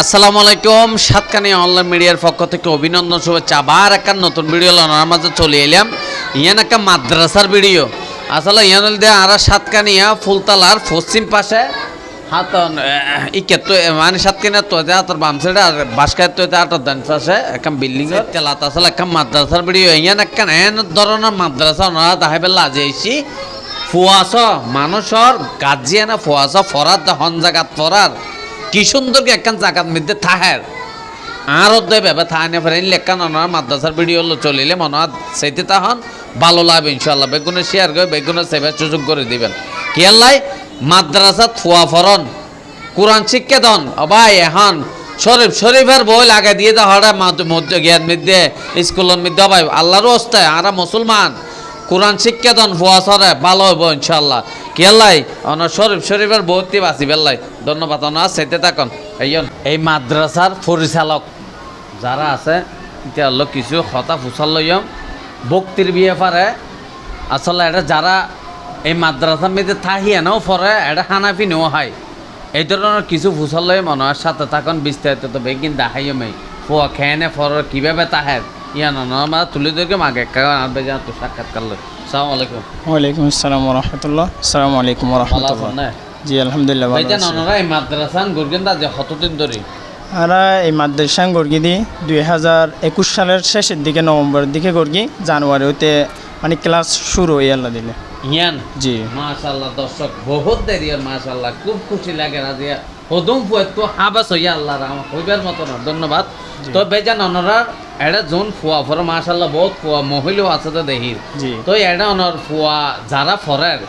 আসসালামু আলাইকুম সাতকানি অনলাইন মিডিয়ার পক্ষ থেকে অভিনন্দন, শুভেচ্ছা। আবার একটা নতুন ভিডিও লনার মাঝে চলে এলাম। ইয়ান একটা মাদ্রাসার ভিডিও আসলে ইয়ান দিয়ে আর সাতকানিয়া, ফুলতলার পশ্চিম পাশে হাতন ইকে তো মানে সাতকানিয়া তো যা তোর বাম সাইডে আর বাসকায় তো আটর ডান পাশে একটা বিল্ডিং তেলাত। আসলে একটা মাদ্রাসার ভিডিও ইয়ান একটা এন ধরনের মাদ্রাসা, ওনারা বেলা আইছি। ফুয়াস মানুষর গাজিয়ানা ফুয়াস ফরাত হন জাগাত ফরার। কি সুন্দর একখান জাগাত মধ্যে থাহের। আর অধ্যায় ভেবে থাহানে ফেরেন লেখান অনার মাদ্রাসার ভিডিও লো চলিলে মনে হয় সেইতে তাহন ভালো লাগবে ইনশাল্লাহ বেগুনে শেয়ার করে বেগুনে সেবার সুযোগ করে দিবেন। কি আল্লাহ? মাদ্রাসা থুয়া ফরন, কোরআন শিক্ষা দন। ভাই, এখন শরীফ শরীফের বই লাগে দিয়ে দা হরে মধ্য জ্ঞান মধ্যে, স্কুলের মধ্যে। ভাই, আল্লাহর অস্তায় আরা মুসলমান, কোরআন শিক্ষা দন ফুয়া সরে, ভালো হইব ইনশাল্লাহ কি আল্লাহ? অনার শরীফ শরীফের বহুতি বাঁচি বেল্লাই ধন্যবাদ অনার সেতে থাকুন। এই এই মাদ্রাসার পরিচালক যারা আছে হলো কিছু হতা ফুসাল লইম বক্তির বিয়ে পারে, আসলে এটা যারা এই মাদ্রাসার মধ্যে থাহিয়ে নাও পরে, এটা হানাফি নেও হয়। এই ধরনের কিছু ফুসাল লই মনে হয় সাথে থাকুন, বিস্তারিত তো বেগিন দেখাইও মেই ফুয়া খেয়ে নে ফর কীভাবে তাহের? ইয়া না তুলে ধরে মাগে আর বেজা তো সাক্ষাৎ করল সালাম আলাইকুম। ওয়ালাইকুম আসসালাম রহমতুল্লাহ আসসালামু আলাইকুম রহমতুল্লাহ জি আলহামদুলিল্লাহ ভালো ভাইজান ওনারা এই মাদ্রাসান গুরগেন্দা যে কতদিন ধরে? আমরা এই মাদ্রাসা গর্গিদি দুই হাজার একুশ সালের শেষের দিকে নভেম্বরের দিকে গর্গি জানুয়ারি হতে মানে ক্লাস শুরু হয়ে আল্লাহ দিলে। ইয়ান? জি। মাশাল্লাহ দর্শক বহুত দেরি আর মাশাল্লাহ খুব খুশি লাগে রাজিয়া। হদম ফুয়ে তো হাবাস হইয়া আল্লাহ রাম হইবার মতো না। ধন্যবাদ। তো বেজান অনরার এটা যোন ফুয়া ফর মাশাল্লাহ বহুত ফুয়া মহিলাও আছে তো জি। তো এটা অনর ফুয়া যারা ফরের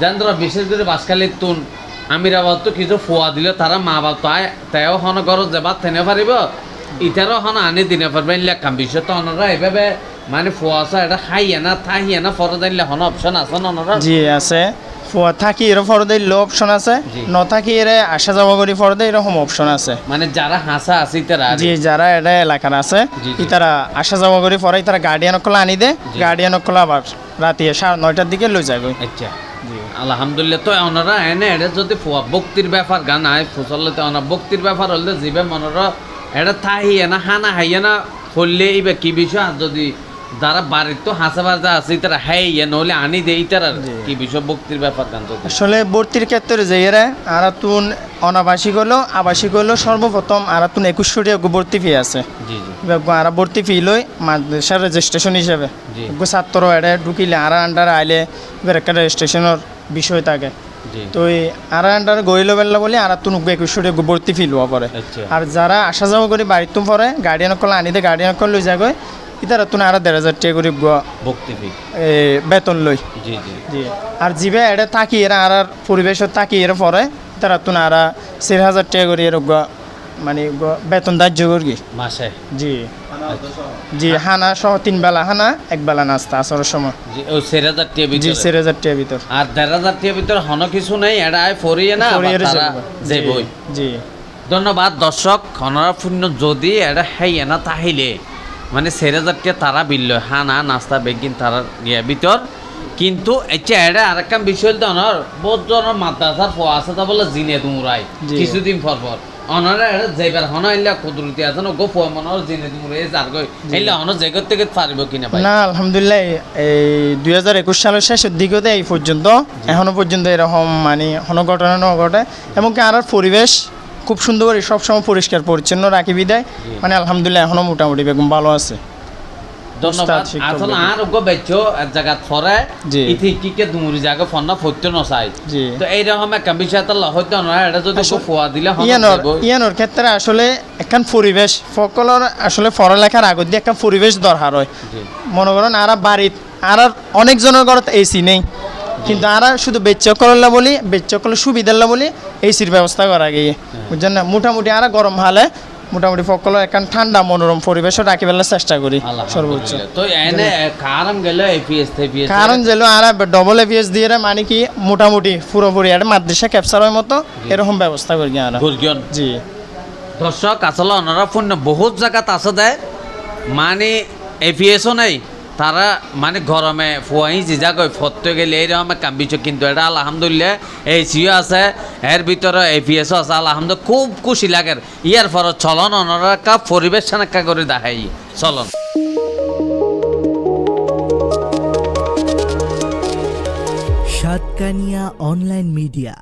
যেন ধরো বিশেষ করে বাসকালির তুন আমিরাবাদ তো কিছু ফুয়া দিলে তারা মা বাপ তাই তাইও হন ঘর যাবার থেনে পারিব ইটারও হন আনি দিনে পারবে লেখাম বিষয় তো অনরা এভাবে মানে ফুয়াশা এটা খাইয়ে না থাহিয়ে না ফর দিলে হন অপশন আছে না অনরা? জি আছে। ফুয়া থাকি এর ফরদে লো অপশন আছে। ন থাকি এর আসা যাওয়া করি ফরদে এরকম অপশন আছে। মানে যারা হাসা আছে তারা জি যারা এটা এলাকার আছে তারা আসা যাওয়া করি পরে তারা গার্ডিয়ান কলা আনি দে। গার্ডিয়ান কলা আবার রাতে সাড়ে নয়টার দিকে লই যায় আচ্ছা। আলহামদুলিল্লাহ তো ওনারা এনে এটা যদি ফুয়া বক্তির ব্যাপার গান আয় ফসলে তো ওনার বক্তির ব্যাপার হলে জিবে মনরা এটা থাহিয়ে না হানা হাইয়ে না ফললে এইবার কি বিষয় আর যদি যারা বাড়ির তো হাসা বাজা আছে তারা হাইয়ে নহলে আনি দেই তারা। কি বিষয়? বক্তির ব্যাপার গান তো। আসলে ভর্তির ক্ষেত্রে যে এরা আরাতুন অনাবাসিক হলো আবাসিক হলো সর্বপ্রথম আরাতুন একুশশো টাকা ভর্তি ফি আছে। জি জি। আরা ভর্তি ফি লই মাদ্রাসার রেজিস্ট্রেশন হিসাবে। ছাত্র এটা ঢুকিলে আরা আন্ডার আইলে একটা রেজিস্ট্রেশনের বিষয় থাকে। তো এই আরা আন্ডার গইল বেলা বলে আরাতুন একুশশো টাকা ভর্তি ফি লওয়া পরে আচ্ছা। আর যারা আসা যাওয়া করে বাড়ির তুম পরে গার্ডিয়ান কল আনি দে গার্ডিয়ান কল লই ইতারা তুন আরা দেড় হাজার টাকা করে গ- বক্তি ফি। এ, বেতন লই। জি জি। জি। আর জিবে এটা থাকি এরা আর আর পরিবেশত থাকি এরা পরে তারা তুন আরা চার হাজার টাকা করে এর গ- মানে গ- বেতন ধার্য করি। মাসে? জি। জি হানা সহ তিন বেলা হানা এক বেলা নাস্তা আসরের সময়। জি ও সের হাজার জি ভিতরে? চার হাজার টাকা ভিতর। আর দেড় হাজার টিয়া ভিতরে হন কিছু নেই এটা আয় ফরিয়ে না তারা যে জি, বই জি ধন্যবাদ দর্শক। খনরা পূর্ণ যদি এটা হাইয়া না তাহিলে। মানে সেরে যাচ্ছে তারা বিল্ল হানা নাস্তা বেগিন তারা গিয়া ভিতর। কিন্তু এটা এটা আর একটা বিষয় তো অনর বহুত জনের মাদ্রাসার ফোয়া আছে তা বলে জিনে তুমরাই। জি। কিছুদিন পর পর। অনরা এটা যাইবার হন এলা কুদরতি আছে না গো ফোয়া মনের জিনে তুমরাই যার গই এলা অন জগত থেকে পারিব কিনা ভাই না আলহামদুলিল্লাহ এই দুই হাজার একুশ সালের শেষের দিকেতে এই পর্যন্ত। এখনও পর্যন্ত এরকম মানে কোনো ঘটনা ঘটে এমনকি আর পরিবেশ খুব সুন্দর করে সবসময় পরিষ্কার পরিচ্ছন্ন রাখি বিদায়। মানে আলহামদুলিল্লাহ এখনও মোটামুটি বেগম ভালো আছে। ধন্যবাদ। আসলে। আর গো বেচো এক জায়গা ফরে ইতি কিকে দুমুরি জায়গা ফন্না ফত্য নসাই। জি। তো এইরকম একটা বিষয় তো হয়তো না এটা যদি আসলে- ফোয়া দিলে হন ইয়ানোর ইয়ানোর ক্ষেত্রে আসলে একখান পরিবেশ সকলের আসলে পড়ালেখার আগত দিয়ে একটা পরিবেশ দরকার হয়। মনে করেন আর বাড়িত আর অনেকজনের ঘরত এসি নেই। কিন্তু আর শুধু বেচকল্লা বলি বেচকলের সুবিধাল্লা বলি এসির ব্যবস্থা করা গিয়ে। বুঝছেন না? মোটামুটি আর গরম হালে মোটামুটি সকলের এখন ঠান্ডা মনোরম পরিবেশ রাখি ফেলার চেষ্টা করি সর্বোচ্চ। তো এনে কারণ গেলে এপিএস থেপিএস কারণ যেন আর ডবল এপিএস দিয়ে মানে কি মোটামুটি পুরোপুরি আর মাদ্রাসা ক্যাপচারের মতো এরকম ব্যবস্থা করি আর। জি। দর্শক আসলে ওনারা ফোন বহুত জায়গাত আছে দেয় মানে এপিএসও নেই তারা মানে গরমে ফুয়াই জিজা কই ফতে গেলে এইরকম কাম বিচ কিন্তু এটা আলহামদুলিল্লাহ এই সিও আছে, এর ভিতরে এপিএসও আছে, আলহামদুলিল্লাহ খুব খুশি লাগে। ইয়ার পরে চলন অনরা কাপ পরিবেশ সানাক্কা করে দেখাই চলন। Satkania online media.